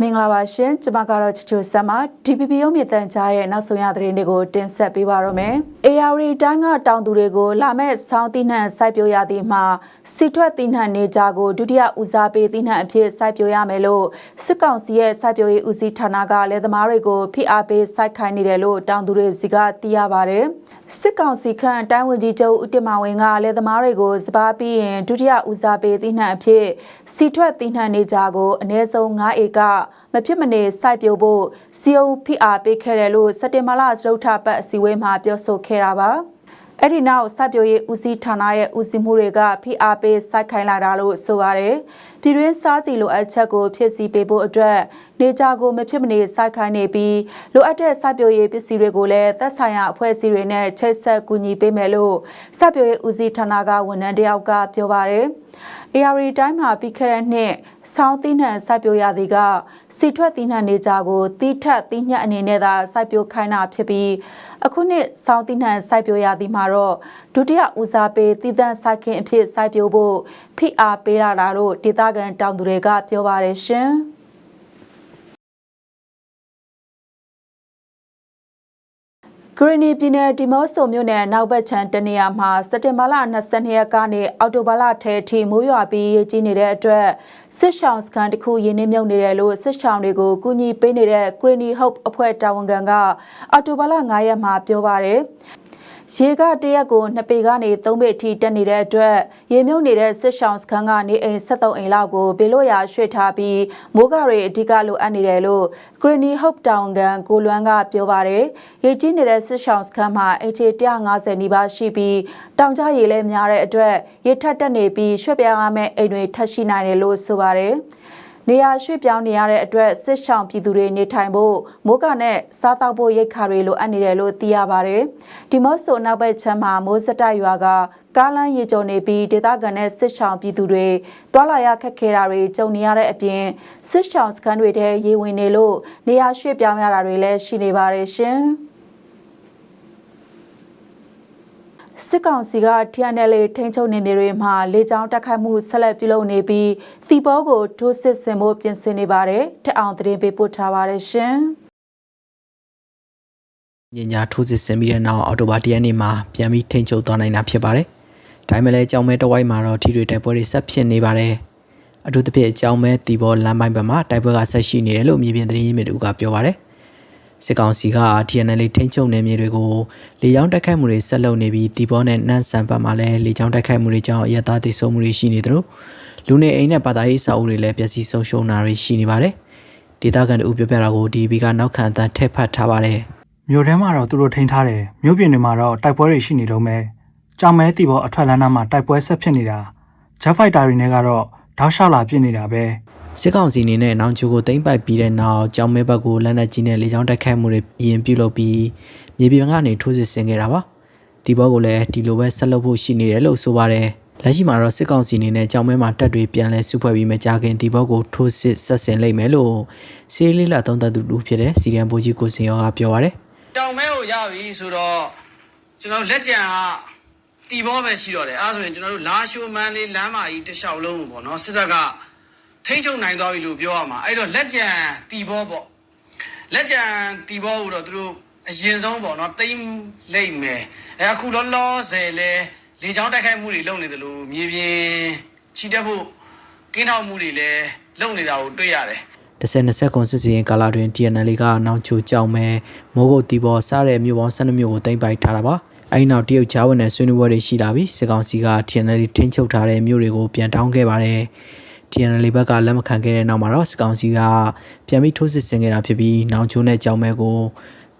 မင်္ဂလာပါရှင်ကျွန်မကတော့ချစ်ချိုဆမ်မ DPP ရုံးမြတန်ကြားရဲ့နောက်ဆုံးရသတင်းတွေကိုတင်ဆက်ပေးပါရမယ်။ AR တိုင်းကတောင်သူတွေကိုလာမဲ့ဆောင်းတိနှံစိုက်ပျိုးရသည်မှာစီထွက်တိနှံနေကြကိုဒုတိယဦးစားပေးတိနှံအဖြစ်စိုက်ပျိုးရမယ်လို့စစ်ကောင်စီရဲ့စိုက်ပျိုးရေးဦးစီးဌာနကလည်းသမားတွေကိုဖိအားပေးစိုက်ခိုင်းနေတယ်လို့တောင်သူတွေစီကသိရပါဗျ။စစ်ကောင်စီခန့်တိုင်းဝန်ကြီးချုပ်ဦးတင်မောင်ဝင်းကလည်းသမားတွေကိုစပားပြီးရင်ဒုတိယဦးစားပေးတိနှံအဖြစ်စီထွက်တိနှံနေကြကိုအနည်းဆုံး9ဧကမဖြစ်မနေစိုက်ပျိုးဖို့ COPR ပေးခဲ့တယ်လို့စက်တင်ဘာလစတုထပတ်အစည်းအဝေးမှာပြောဆိုခဲ့တာပါအဲ့ဒီနောက်စိုက်ပျိုးရေးဦးစီးဌာနရဲ့ဦးစီးမှုတွေကဖိအားပေးစိုက်ခိုင်းလာတာလို့ဆိုပါတယ်။ ပြည်တွင်းစားစီလိုအပ်ချက်ကိုဖြစ်စီပေးဖို့အတွက်နေကြကိုမဖြစ်မနေစိုက်ခိုင်းနေပြီးလိုအပ်တဲ့စိုက်ပျိုးရေးပစ္စည်းတွေကိုလည်းသက်ဆိုင်ရာအဖွဲ့အစည်းတွေနဲ့ချိတ်ဆက်ကူညီပေးမယ်လို့စိုက်ပျိုးရေးဦးစီးဌာနကဝန်ထမ်းတယောက်ကပြောပါတယ်။ AR တိုင်းမှာပြီးခဲ့တဲ့နှစ်ဆောင်းသီးနှံစိုက်ပျိုးရသည်ကစီထွက်သီးနှံနေကြကိုတီးထက်သီးညက်အနေနဲ့သာစိုက်ပျိုးခိုင်းတာဖြစ်ပြီးအခုနှစ်ဆောင်းသီးနှံစိုက်ပျိုးရသည်မှာတော့ဒုတိယဦးစားပေးတည်တံ့စိုက်ခင်အဖြစ်စိုက်ပျိုးဖို့ဖိအားပေးရတာလို့ဒေသခံတောင်သူတွေကပြောပါတယ်ရှင်။ဂရနီပြည်နယ်ဒီမော့ဆိုမြို့နယ်နောက်ဘက်ခြမ်းတနေရာမှာစက်တင်ဘာလ22ရက်ကနေအောက်တိုဘာလထဲထိမိုးရွာပြီးရေကြီးနေတဲ့အတွက်စစ်ရှောင်းစခန်းတစ်ခုရင်းနှီးမြုပ်နေတယ်လို့စစ်ရှောင်းတွေကိုကူညီပေးနေတဲ့ဂရနီဟုတ်အဖွဲ့တာဝန်ခံကအောက်တိုဘာလ9ရက်မှာပြောပါတယ် ရေကတရက်ကို2ပေကနေ3ပေအထိတက်နေတဲ့အတွက်ရေမြုပ်နေတဲ့စစ်ရှောင်းစခန်းကနေအိမ်73အိမ်လောက်ကိုဘေလို့ရရွှေ့ထားပြီးမိုးကတွေအဓိကလိုအပ်နေတယ်လို့ Greeny Hope တောင်ကန်ကိုလွမ်းကပြောပါတယ်။ရေကြီးနေတဲ့စစ်ရှောင်းစခန်းမှာအိမ်ခြေ150နီးပါးရှိပြီးတောင်ကျရေလည်းများတဲ့အတွက်ရေထက်တက်နေပြီးရွှေ့ပြောင်းရမယ့်အိမ်တွေထပ်ရှိနိုင်တယ်လို့ဆိုပါတယ်။ နေရာရွှေ့ပြောင်းနေရတဲ့အတွက်စစ်ရှောင်ပြည်သူတွေနေထိုင်ဖို့မိုးကနဲ့စားတောက်ဖို့ရိတ်ခါတွေလိုအပ်နေတယ်လို့သိရပါတယ်။ဒီမော့ဆိုနောက်ဘက်ချမ်းမှာမိုးစတိုက်ရွာကကားလမ်းရေကျုံနေပြီးဒေသခံနဲ့စစ်ရှောင်ပြည်သူတွေတွာလာရခက်ခဲတာတွေကြုံနေရတဲ့အပြင်စစ်ရှောင်စခန်းတွေထဲရေဝင်နေလို့နေရာရွှေ့ပြောင်းရတာတွေလည်းရှိနေပါတယ်ရှင်။ စစ်ကောင်စီက TNL ထိန်းချုပ်နေမြေတွေမှာလေကြောင်းတိုက်ခိုက်မှုဆက်လက်ပြုလုပ်နေပြီးသီပေါကိုထိုးစစ်ဆင်ဖို့ပြင်ဆင်နေပါတယ်။တက်အောင်သတင်းပေးပို့ထားပါတယ်ရှင်။ညညာထိုးစစ်ဆင်ပြီးတဲ့နောက်အော်တိုဘာတရက်နေ့မှာပြန်ပြီးထိန်းချုပ်သွားနိုင်တာဖြစ်ပါတယ်။ဒါပေမဲ့လည်းကြောင်မဲတဝိုက်မှာတော့ထိတွေ့တိုက်ပွဲတွေဆက်ဖြစ်နေပါတယ်။အထူးသဖြင့်ကြောင်မဲတီဘောလမ်းပိုင်းဘက်မှာတိုက်ပွဲကဆက်ရှိနေတယ်လို့မြေပြင်သတင်းရင်းမြစ်တို့ကပြောပါတယ်။ စစ်ကောင်စီက TNL ထိန်းချုပ်နယ်မြေတွေကိုလေကြောင်းတိုက်ခိုက်မှုတွေဆက်လုပ်နေပြီးတီဘောနဲ့နှမ်းဆန်ဘက်မှာလည်းလေကြောင်းတိုက်ခိုက်မှုတွေကြောင့်ရတာတိစုံမှုတွေရှိနေသလိုလူနေအိမ်နဲ့ဘာသာရေးစာအုပ်တွေလည်းပျက်စီးဆုံးရှုံးတာတွေရှိနေပါတယ်။ဒေသခံတို့ပြောပြတာကို DB ကနောက်ခံအသံထည့်ဖတ်ထားပါတယ်။မြို့ထဲမှာတော့သူတို့ထိန်းထားတယ်မြို့ပြင်တွေမှာတော့တိုက်ပွဲတွေရှိနေတော့မယ်ကြောင်မဲတီဘောအထွက်လမ်းနားမှာတိုက်ပွဲဆက်ဖြစ်နေတာဂျက်ဖိုက်တာတွေနဲ့ကတော့တောက်လျှောက်လာပြစ်နေတာပဲ စစ်ကောင်စီအနေနဲ့နောင်ချိုကိုသိမ်းပိုက်ပြီးတဲ့နောက်ကြောင်မဲဘက်ကိုလက်နက်ကြီးနဲ့လေကြောင်းတိုက်ခိုက်မှုတွေအရင်ပြုလုပ်ပြီးမြေပြင်ကနေထိုးစစ်ဆင်ခဲ့တာပါဒီဘောကိုလည်းဒီလိုပဲဆက်လုပ်ဖို့ရှိနေတယ်လို့ဆိုပါတယ်လက်ရှိမှာတော့စစ်ကောင်စီအနေနဲ့ကြောင်မဲမှာတပ်တွေပြန်လဲစုဖွဲ့ပြီးမကြခင်ဒီဘောကိုထိုးစစ်ဆက်ဆင်လိုက်မယ်လို့စီးလေးလာသုံးသပ်သူလူဖြစ်တဲ့စီရန်ဘိုကြီးကိုစင်ရောကပြောပါတယ်တောင်မဲကိုရပြီဆိုတော့ကျွန်တော်တို့လက်ကြံကတီဘောပဲရှိတော့တယ်အဲဒါဆိုရင်ကျွန်တော်တို့လာရှိုးမန်းလေးလမ်းမကြီးတစ်လျှောက်လုံးကိုပေါ့နော်စစ်တပ်က ထိချုံနိုင်သွားပြီလို့ပြောရမှာအဲ့တော့လက်ကြံတီဘောပေါ့လက်ကြံတီဘောကိုတော့သူတို့အရင်ဆုံးပေါ့နော်တိမ့်လိမ့်မယ်အဲအခုလောလောဆယ်လဲလေချောင်းတိုက်ခိုက်မှုတွေလုပ်နေတယ်လို့မြေပြင်ချီတက်ဖို့ကင်းထောက်မှုတွေလည်းလုပ်နေတာကိုတွေ့ရတယ်10-20ခွန်စစ်စရင်ကာလာတွင် TNL ကနောင်ချိုကြောင်မဲမိုးကုတ်တီဘောစားတဲ့မြို့ပေါင်း12မြို့ကိုတင်ပိုက်ထားတာပါအဲဒီနောက်တရုတ်ချားဝင်တဲ့ဆွေးနွေးပွဲတွေရှိလာပြီးစစ်ကောင်စီက TNL ထိန်းချုပ်ထားတဲ့မြို့တွေကိုပြန်တောင်းခဲ့ပါတယ် TNL ဘက်ကလက်မခံခဲ့တဲ့နောက်မှာတော့စစ်ကောင်စီကပြန်ပြီးထိုးစစ်ဆင်ခဲ့တာဖြစ်ပြီးနောင်ချိုနဲ့ကြောင်မဲကို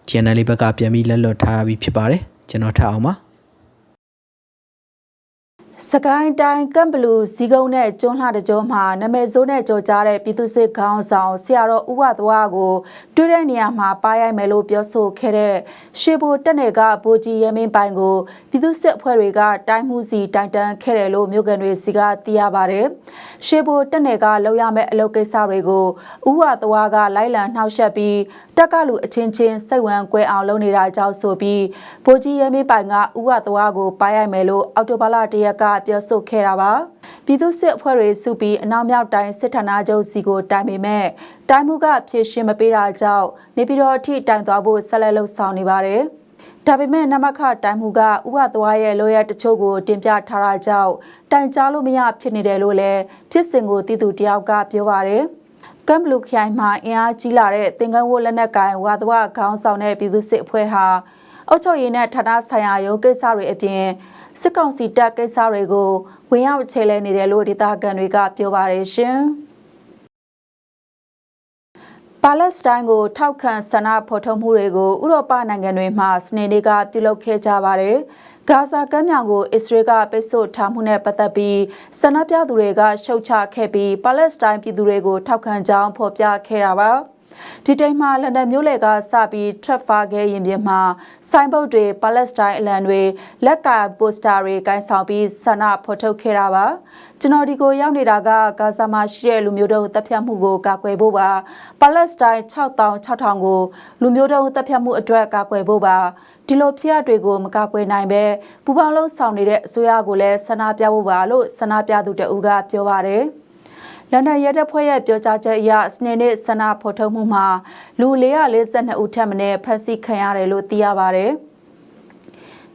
TNL ဘက်ကပြန်ပြီးလက်လွတ်ထားပြီးဖြစ်ပါတယ်ကျွန်တော်ထပ်အောင်ပါ စကိုင်းတိုင်းကမ်ဘလူဇီကုန်းနဲ့ကျွန်းလှတကြောမှာနမဲစိုးနဲ့ကြော်ကြားတဲ့ပြည်သူစစ်ခေါင်းဆောင်ဆရာတော်ဦးဝသွားကိုတွေ့တဲ့နေရာမှာပါရိုက်မယ်လို့ပြောဆိုခဲ့တဲ့ရှေဘိုတက်နယ်ကဗိုလ်ကြီးရဲမင်းပိုင်ကိုပြည်သူစစ်အဖွဲ့တွေကတိုင်းမှုစီတိုင်တန်းခဲ့တယ်လို့မြို့ကန်တွေစီကသိရပါတယ်။ရှေဘိုတက်နယ်ကလောက်ရမယ့်အလုပ်ကိစ္စတွေကိုဦးဝသွားကလိုက်လံနှောက်ယှက်ပြီးတက်ကလူအချင်းချင်းစိတ်ဝင်ကွဲအောင်လုပ်နေတာကြောင့်ဆိုပြီးဗိုလ်ကြီးရဲမေးပိုင်ကဥဝသွားကိုပါရိုက်မယ်လို့အော်တိုဘာလတရက်ကပြောဆိုခဲ့တာပါပြည်သူစစ်အဖွဲ့တွေစုပြီးအနောက်မြောက်တိုင်းစစ်ဌာနချုပ်စီကိုတိုင်ပေမဲ့တိုင်းမှုကဖြည့်ရှင်းမပေးတာကြောင့်နေပြည်တော်အထိတိုင်သွားဖို့ဆက်လက်လှုပ်ဆောင်နေပါတယ်ဒါပေမဲ့နမခတိုင်မှုကဥပသွားရဲ့လိုရတချို့ကိုတင်ပြထားတာကြောင့်တိုင်ကြားလို့မရဖြစ်နေတယ်လို့လည်းဖြစ်စဉ်ကိုတည်သူတယောက်ကပြောပါတယ် ကမ်ဘလူခရိုင်မှာအင်အားကြီးလာတဲ့သင်္ကန်းဝတ်လက်နက်ကိုင်ဝါသဝခေါင်းဆောင်တဲ့ပြည်သူစစ်အဖွဲ့ဟာအုပ်ချုပ်ရေးနဲ့ဌာနဆိုင်ရာရုံးကိစ္စတွေအပြင်စစ်ကောင်စီတပ်ကိစ္စတွေကိုဝင်ရောက်ချဲလဲနေတယ်လို့ဒေသခံတွေကပြောပါတယ်ရှင်။ပါလက်စတိုင်းကိုထောက်ခံဆန္ဒဖော်ထုတ်မှုတွေကိုဥရောပနိုင်ငံတွေမှာစနေနေ့ကပြုလုပ်ခဲ့ကြပါတယ်။ ဂါဇာကမ်းမြောင်ကိုအစ္စရေးကပိတ်ဆို့ထားမှုနဲ့ပတ်သက်ပြီးဆန္ဒပြသူတွေကရှုတ်ချခဲ့ပြီးပါလက်စတိုင်းပြည်သူတွေကိုထောက်ခံကြောင်းဖော်ပြခဲ့တာပါ။ ဒီတိမ်မှာလန်ဒန်မြို့လယ်ကစပြီးထရက်ဖာခဲရင်ပြင်မှာဆိုင်းဘုတ်တွေပါလက်စတိုင်းအလံတွေလက်ကပိုစတာတွေကိုင်းဆောင်ပြီးဆန္ဒဖော်ထုတ်ခဲ့တာပါကျွန်တော်ဒီကိုရောက်နေတာကဂါဇာမှာရှိတဲ့လူမျိုးတုံးတပ်ဖြတ်မှုကိုကာကွယ်ဖို့ပါပါလက်စတိုင်း6000 6000ကိုလူမျိုးတုံးတပ်ဖြတ်မှုအတွက်ကာကွယ်ဖို့ပါဒီလိုဖြစ်ရတွေကိုမကာကွယ်နိုင်ပဲပူပေါင်းလုံးဆောင်နေတဲ့အစိုးရကိုလည်းဆန္ဒပြဖို့ပါလို့ဆန္ဒပြသူတအူးကပြောပါတယ် လန်ဒန်ရဲတပ်ဖွဲ့ရဲ့ပြောကြားချက်အရစနေနေ့ဆန္ဒဖော်ထုတ်မှုမှာလူ442ဦးထက်မနည်းဖမ်းဆီးခံရတယ်လို့သိရပါတယ်။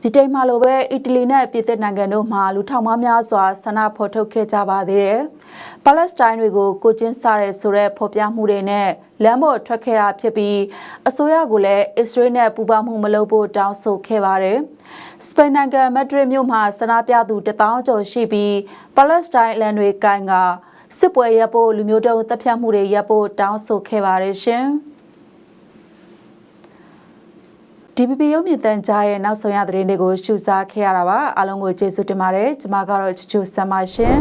ဒီတိမ်မှာလိုပဲအီတလီနဲ့ပြည်သစ်နိုင်ငံတို့မှာလူထောင်မများစွာဆန္ဒဖော်ထုတ်ခဲ့ကြပါသေးတယ်။ပါလက်စတိုင်းတွေကိုကိုကျင်းစားရဲဆိုတဲ့ဖော်ပြမှုတွေနဲ့လမ်းပေါ်ထွက်ခဲ့တာဖြစ်ပြီးအစိုးရကလည်းအစ္စရေးနဲ့ပူးပေါင်းမှုမလုပ်ဖို့တောင်းဆိုခဲ့ပါတယ်။စပိန်နိုင်ငံမက်ဒရစ်မြို့မှာဆန္ဒပြသူ1000ကျော်ရှိပြီးပါလက်စတိုင်းလန်တွေကိုင်က စစ်ပွဲရပ်ဖို့လူမျိုးတုံးတပ်ဖြတ်မှုတွေရပ်ဖို့တောင်းဆိုခဲ့ပါတယ်ရှင်။ DPP ရုပ်မြင့်တန်ကြားရဲ့နောက်ဆုံးရသတင်းတွေကိုရှုစားခဲ့ရတာပါအားလုံးကိုကျေးဇူးတင်ပါတယ်ကျွန်မကတော့ချူချူဆမ်ပါရှင်